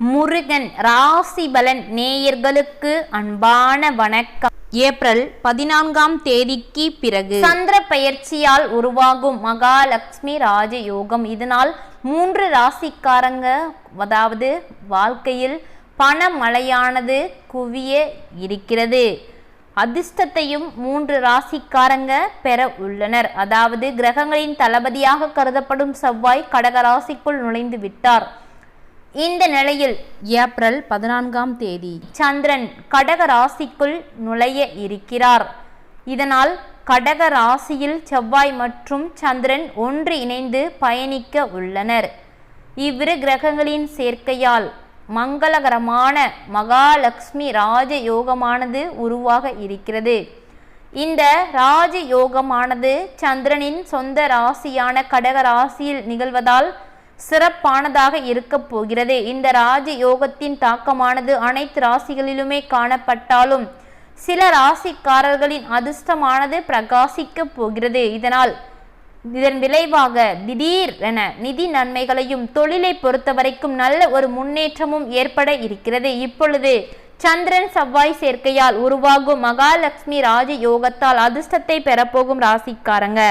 முருகன் ராசி பலன் நேயர்களுக்கு அன்பான வணக்கம். ஏப்ரல் பதினான்காம் தேதிக்கு பிறகு சந்திர பெயர்ச்சியால் உருவாகும் மகாலட்சுமி ராஜயோகம். இதனால் மூன்று ராசிக்காரங்க அதாவது வாழ்க்கையில் பணமழையானது குவிய இருக்கிறது. அதிர்ஷ்டத்தையும் மூன்று ராசிக்காரங்க பெற உள்ளனர். அதாவது கிரகங்களின் தளபதியாக கருதப்படும் செவ்வாய் கடக ராசிக்குள் நுழைந்து விட்டார் இந்த நிலையில் ஏப்ரல் பதினான்காம் தேதி சந்திரன் கடக ராசிக்குள் நுழைய இருக்கிறார். இதனால் கடக ராசியில் செவ்வாய் மற்றும் சந்திரன் ஒன்று இணைந்து பயணிக்க உள்ளனர். இவ்விரு கிரகங்களின் சேர்க்கையால் மங்களகரமான மகாலட்சுமி ராஜயோகமானது உருவாக இருக்கிறது. இந்த ராஜயோகமானது சந்திரனின் சொந்த ராசியான கடக ராசியில் நிகழ்வதால் சிறப்பானதாக இருக்கப் போகிறது. இந்த ராஜ யோகத்தின் தாக்கமானது அனைத்து ராசிகளிலுமே காணப்பட்டாலும் சில ராசிக்காரர்களின் அதிர்ஷ்டமானது பிரகாசிக்கப் போகிறது. இதனால் இதன் விளைவாக திடீர் என நிதி நன்மைகளையும் தொழிலை பொறுத்தவரைக்கும் நல்ல ஒரு முன்னேற்றமும் ஏற்பட இருக்கிறது. இப்பொழுது சந்திரன் செவ்வாய் சேர்க்கையால் உருவாகும் மகாலட்சுமி ராஜ யோகத்தால் அதிர்ஷ்டத்தை பெறப்போகும் ராசிக்காரங்க.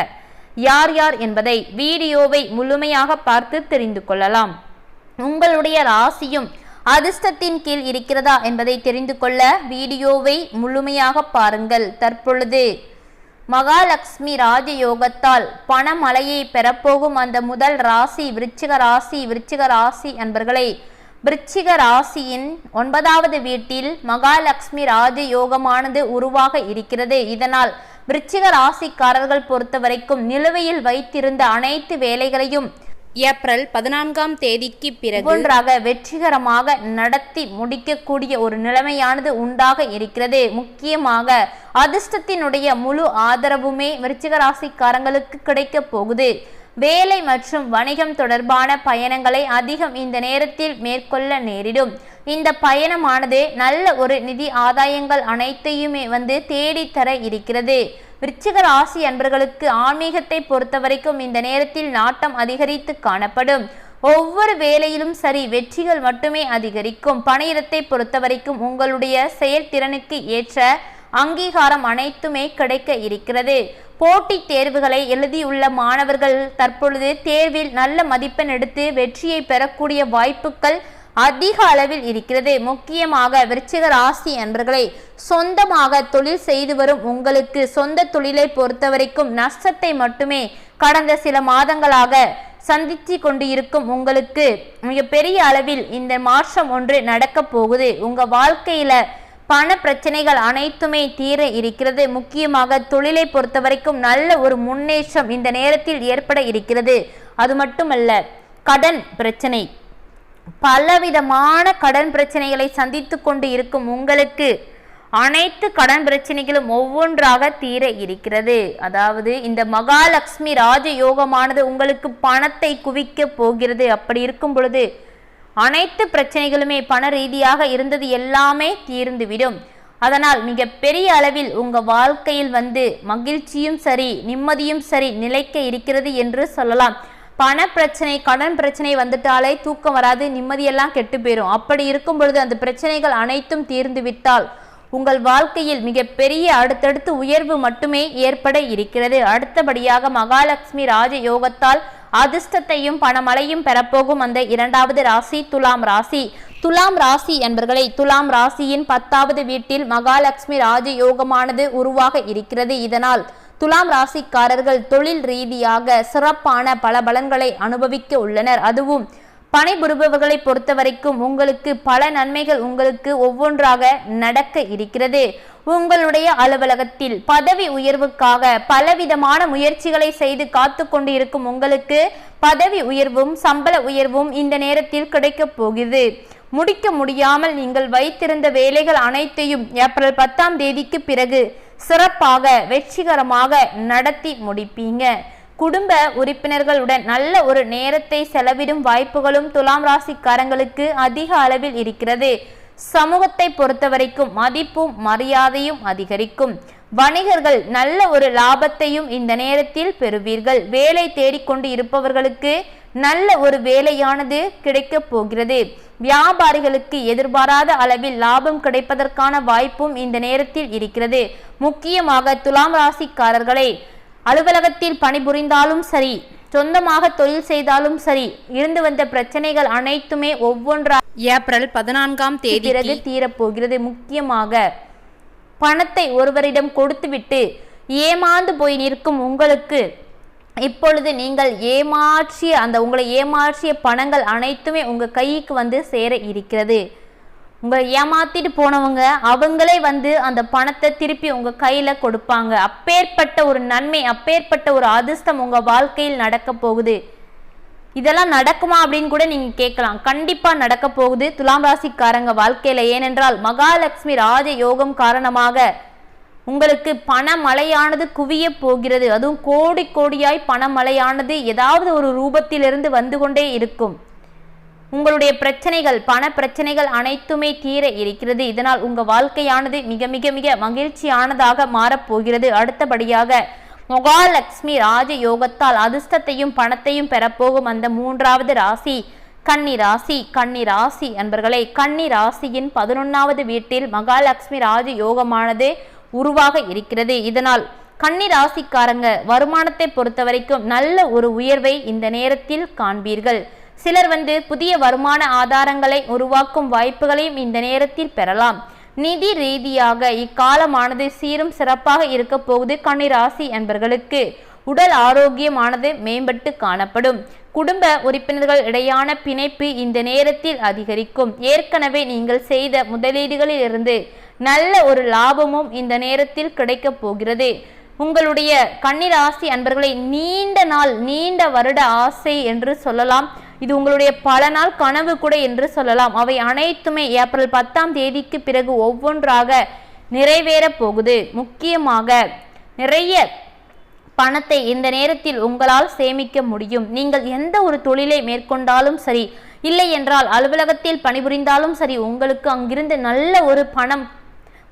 யார் யார் என்பதை வீடியோவை முழுமையாக பார்த்து தெரிந்து கொள்ளலாம். உங்களுடைய ராசியும் அதிர்ஷ்டத்தின் கீழ் இருக்கிறதா என்பதை தெரிந்து கொள்ள வீடியோவை முழுமையாக பாருங்கள். தற்பொழுது மகாலட்சுமி ராஜயோகத்தால் பணமலையை பெறப்போகும் அந்த முதல் ராசி விருச்சிக ராசி விருச்சிக ராசி என்பர்களை விருச்சிக ராசியின் ஒன்பதாவது வீட்டில் மகாலட்சுமி ராஜயோகமானது உருவாக இருக்கிறது. இதனால் விருச்சிக ராசிக்காரர்கள் பொறுத்தவரைக்கும் நிலுவையில் வைத்திருந்த அனைத்து வேலைகளையும் ஏப்ரல் பதினான்காம் தேதிக்கு பிறகு ஒன்றாக வெற்றிகரமாக நடத்தி முடிக்கக்கூடிய ஒரு நிலைமையானது உண்டாக இருக்கிறது. முக்கியமாக அதிர்ஷ்டத்தினுடைய முழு ஆதரவுமே விருச்சிக ராசிக்காரங்களுக்கு கிடைக்க போகுது. வேலை மற்றும் வணிகம் தொடர்பான பயணங்களை அதிகம் இந்த நேரத்தில் மேற்கொள்ள நேரிடும். இந்த பயணமானது நல்ல ஒரு நிதி ஆதாயங்கள் அனைத்தையுமே வந்து தேடித்தர இருக்கிறது. விருச்சிக ராசி அன்பர்களுக்கு ஆன்மீகத்தை பொறுத்தவரைக்கும் இந்த நேரத்தில் நாட்டம் அதிகரித்து காணப்படும். ஒவ்வொரு வேலையிலும் சரி வெற்றிகள் மட்டுமே அதிகரிக்கும். பணியிடத்தை பொறுத்தவரைக்கும் உங்களுடைய செயல்திறனுக்கு ஏற்ற அங்கீகாரம் அனைத்துமே கிடைக்க இருக்கிறது. போட்டித் தேர்வுகளை எழுதியுள்ள மாணவர்கள் தற்பொழுது தேர்வில் நல்ல மதிப்பெண் எடுத்து வெற்றியை பெறக்கூடிய வாய்ப்புகள் அதிக அளவில் இருக்கிறது. முக்கியமாக விருச்சிக ராசி என்பர்களை சொந்தமாக தொழில் செய்து வரும் உங்களுக்கு சொந்த தொழிலை பொறுத்தவரைக்கும் நஷ்டத்தை மட்டுமே கடந்த சில மாதங்களாக சந்தித்து கொண்டு இருக்கும் உங்களுக்கு மிகப்பெரிய அளவில் இந்த மாற்றம் ஒன்று நடக்க போகுது. உங்க வாழ்க்கையில பண பிரச்சனைகள் அனைத்துமே தீர இருக்கிறது. முக்கியமாக தொழிலை பொறுத்தவரைக்கும் நல்ல ஒரு முன்னேற்றம் இந்த நேரத்தில் ஏற்பட இருக்கிறது. அது மட்டுமல்ல கடன் பிரச்சனை. பலவிதமான கடன் பிரச்சனைகளை சந்தித்து கொண்டு இருக்கும் உங்களுக்கு அனைத்து கடன் பிரச்சனைகளும் ஒவ்வொன்றாக தீர இருக்கிறது. அதாவது இந்த மகாலட்சுமி ராஜயோகமானது உங்களுக்கு பணத்தை குவிக்க போகிறது. அப்படி இருக்கும் பொழுது அனைத்து பிரச்சனைகளுமே பண ரீதியாக இருந்தது எல்லாமே தீர்ந்துவிடும். அதனால் மிக பெரிய அளவில் உங்க வாழ்க்கையில் வந்து மகிழ்ச்சியும் சரி நிம்மதியும் சரி நிலைக்க இருக்கிறது என்று சொல்லலாம். பண பிரச்சனை கடன் பிரச்சனை வந்துட்டாலே தூக்கம் வராது நிம்மதியெல்லாம் கெட்டு போயிடும் அப்படி இருக்கும் பொழுது அந்த பிரச்சனைகள் அனைத்தும் தீர்ந்து விட்டால் உங்கள் வாழ்க்கையில் மிகப்பெரிய அடுத்தடுத்து உயர்வு மட்டுமே ஏற்பட இருக்கிறது. அடுத்தபடியாக மகாலட்சுமி ராஜ யோகத்தால் அதிர்ஷ்டத்தையும் பணமழையும் பெறப்போகும் அந்த இரண்டாவது ராசி துலாம் ராசி. துலாம் ராசி என்பர்களை துலாம் ராசியின் பத்தாவது வீட்டில் மகாலட்சுமி ராஜ யோகமானது உருவாக இருக்கிறது. இதனால் துலாம் ராசிக்காரர்கள் தொழில் ரீதியாக சிறப்பான பல பலன்களை அனுபவிக்க உள்ளனர். அதுவும் பணிபுரிபவர்களை பொறுத்தவரைக்கும் உங்களுக்கு பல நன்மைகள் உங்களுக்கு ஒவ்வொன்றாக நடக்க இருக்கிறது. உங்களுடைய அலுவலகத்தில் பதவி உயர்வுக்காக பலவிதமான முயற்சிகளை செய்து காத்து கொண்டு இருக்கும் உங்களுக்கு பதவி உயர்வும் சம்பள உயர்வும் இந்த நேரத்தில் கிடைக்கப் போகுது. முடிக்க முடியாமல் நீங்கள் வைத்திருந்த வேலைகள் அனைத்தையும் ஏப்ரல் பத்தாம் தேதிக்கு பிறகு சிறப்பாக வெற்றிகரமாக நடத்தி முடிப்பீங்க. குடும்ப உறுப்பினர்களுடன் நல்ல ஒரு நேரத்தை செலவிடும் வாய்ப்புகளும் துலாம் ராசிக்காரங்களுக்கு அதிக அளவில் இருக்கிறது. சமூகத்தை பொறுத்தவரைக்கும் மதிப்பும் மரியாதையும் அதிகரிக்கும். வணிகர்கள் நல்ல ஒரு லாபத்தையும் இந்த நேரத்தில் பெறுவீர்கள். வேலை தேடிக்கொண்டு இருப்பவர்களுக்கு நல்ல ஒரு வேலையானது கிடைக்கப் போகிறது. வியாபாரிகளுக்கு எதிர்பாராத அளவில் லாபம் கிடைப்பதற்கான வாய்ப்பும் இந்த நேரத்தில் இருக்கிறது. முக்கியமாக துலாம் ராசிக்காரர்களை அலுவலகத்தில் பணிபுரிந்தாலும் சரி சொந்தமாக தொழில் செய்தாலும் சரி இருந்து வந்த பிரச்சனைகள் அனைத்துமே ஒவ்வொன்றா ஏப்ரல் பதினான்காம் தேதி பிறகு தீரப்போகிறது. முக்கியமாக பணத்தை ஒருவரிடம் கொடுத்துவிட்டு ஏமாந்து போய் நிற்கும் உங்களுக்கு இப்பொழுது நீங்கள் ஏமாற்றிய அந்த உங்களை ஏமாற்றிய பணங்கள் அனைத்துமே உங்கள் கைக்கு வந்து சேர இருக்கிறது. உங்களை ஏமாத்திட்டு போனவங்க அவங்களே வந்து அந்த பணத்தை திருப்பி உங்கள் கையில் கொடுப்பாங்க. அப்பேற்பட்ட ஒரு நன்மை அப்பேற்பட்ட ஒரு அதிர்ஷ்டம் உங்கள் வாழ்க்கையில் நடக்க போகுது. இதெல்லாம் நடக்குமா அப்படின்னு கூட நீங்கள் கேட்கலாம். கண்டிப்பாக நடக்க போகுது. துலாம் ராசிக்காரங்க வாழ்க்கையில். ஏனென்றால் மகாலட்சுமி ராஜ யோகம் காரணமாக உங்களுக்கு பணமழையானது குவிய போகிறது. அதுவும் கோடி கோடியாய் பணமழையானது ஏதாவது ஒரு ரூபத்திலிருந்து வந்து கொண்டே இருக்கும். உங்களுடைய பிரச்சனைகள் பண பிரச்சனைகள் அனைத்துமே தீர இருக்கிறது. இதனால் உங்கள் வாழ்க்கையானது மிக மிக மிக மகிழ்ச்சியானதாக மாறப்போகிறது. அடுத்தபடியாக மகாலட்சுமி ராஜ யோகத்தால் அதிர்ஷ்டத்தையும் பணத்தையும் பெறப்போகும் அந்த மூன்றாவது ராசி கன்னி ராசி கன்னி ராசி அன்பர்களே. கன்னி ராசியின் பதினொன்றாவது வீட்டில் மகாலட்சுமி ராஜ யோகமானது உருவாக இருக்கிறது. இதனால் கன்னி ராசிக்காரங்க வருமானத்தை பொறுத்த வரைக்கும் நல்ல ஒரு உயர்வை இந்த நேரத்தில் காண்பீர்கள். சிலர் வந்து புதிய வருமான ஆதாரங்களை உருவாக்கும் வாய்ப்புகளையும் இந்த நேரத்தில் பெறலாம். நிதி ரீதியாக இக்காலமானது சீரும் சிறப்பாக இருக்க போகுது கன்னி ராசி என்பர்களுக்கு. உடல் ஆரோக்கியமானது மேம்பட்டு காணப்படும். குடும்ப உறுப்பினர்கள் இடையான பிணைப்பு இந்த நேரத்தில் அதிகரிக்கும். ஏற்கனவே நீங்கள் செய்த முதலீடுகளில் இருந்து நல்ல ஒரு லாபமும் இந்த நேரத்தில் கிடைக்கப் போகிறது. உங்களுடைய கன்னிராசி அன்பர்களை நீண்ட நாள் நீண்ட வருட ஆசை என்று சொல்லலாம். இது உங்களுடைய பல நாள் கனவு கூட என்று சொல்லலாம். அவை அனைத்துமே ஏப்ரல் பத்தாம் தேதிக்கு பிறகு ஒவ்வொன்றாக நிறைவேறப் போகுது. முக்கியமாக நிறைய பணத்தை இந்த நேரத்தில் உங்களால் சேமிக்க முடியும். நீங்கள் எந்த ஒரு தொழிலை மேற்கொண்டாலும் சரி இல்லை என்றால் அலுவலகத்தில் பணிபுரிந்தாலும் சரி உங்களுக்கு அங்கிருந்து நல்ல ஒரு பணம்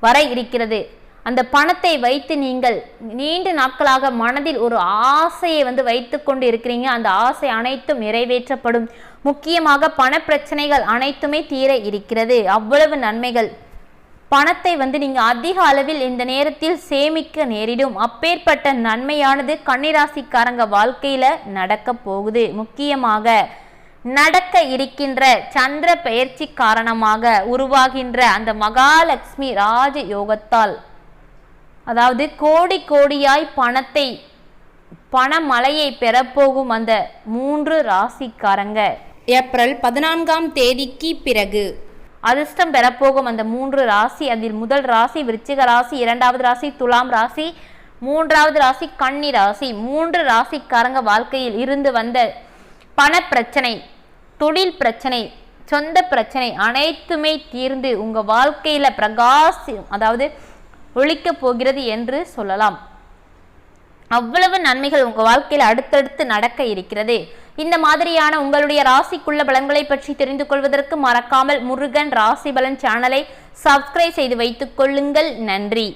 வர இருக்கிறது. அந்த பணத்தை வைத்து நீங்கள் நீண்ட நாட்களாக மனதில் ஒரு ஆசையை வந்து வைத்து கொண்டு இருக்கிறீங்க அந்த ஆசை அனைத்தும் நிறைவேற்றப்படும். முக்கியமாக பண பிரச்சனைகள் அனைத்துமே தீர இருக்கிறது. அவ்வளவு நன்மைகள். பணத்தை வந்து நீங்கள் அதிக அளவில் இந்த நேரத்தில் சேமிக்க நேரிடும். அப்பேற்பட்ட நன்மையானது கன்னிராசிக்காரங்க வாழ்க்கையில் நடக்க போகுது. முக்கியமாக நடக்க இருக்கின்ற சந்திர பெயர்ச்சி காரணமாக உருவாகின்ற அந்த மகாலட்சுமி ராஜ யோகத்தால் அதாவது கோடி கோடியாய் பணத்தை பணமழையை பெறப்போகும் அந்த மூன்று ராசிக்காரங்க. ஏப்ரல் பதினான்காம் தேதிக்கு பிறகு அதிர்ஷ்டம் பெறப்போகும் அந்த மூன்று ராசி அதில் முதல் ராசி விருச்சிக ராசி இரண்டாவது ராசி துலாம் ராசி மூன்றாவது ராசி கன்னி ராசி. மூன்று ராசிக்காரங்க வாழ்க்கையில் இருந்து வந்த பண பிரச்சனை தொழில் பிரச்சனை சொந்த பிரச்சனை அனைத்துமே தீர்ந்து உங்கள் வாழ்க்கையில் பிரகாசி அதாவது ஒழிக்க போகிறது என்று சொல்லலாம். அவ்வளவு நன்மைகள் உங்கள் வாழ்க்கையில் அடுத்தடுத்து நடக்க இருக்கிறது. இந்த மாதிரியான உங்களுடைய ராசிக்குள்ள பலன்களை பற்றி தெரிந்து கொள்வதற்கு மறக்காமல் முருகன் ராசி பலன் சேனலை சப்ஸ்கிரைப் செய்து வைத்துக் கொள்ளுங்கள். நன்றி.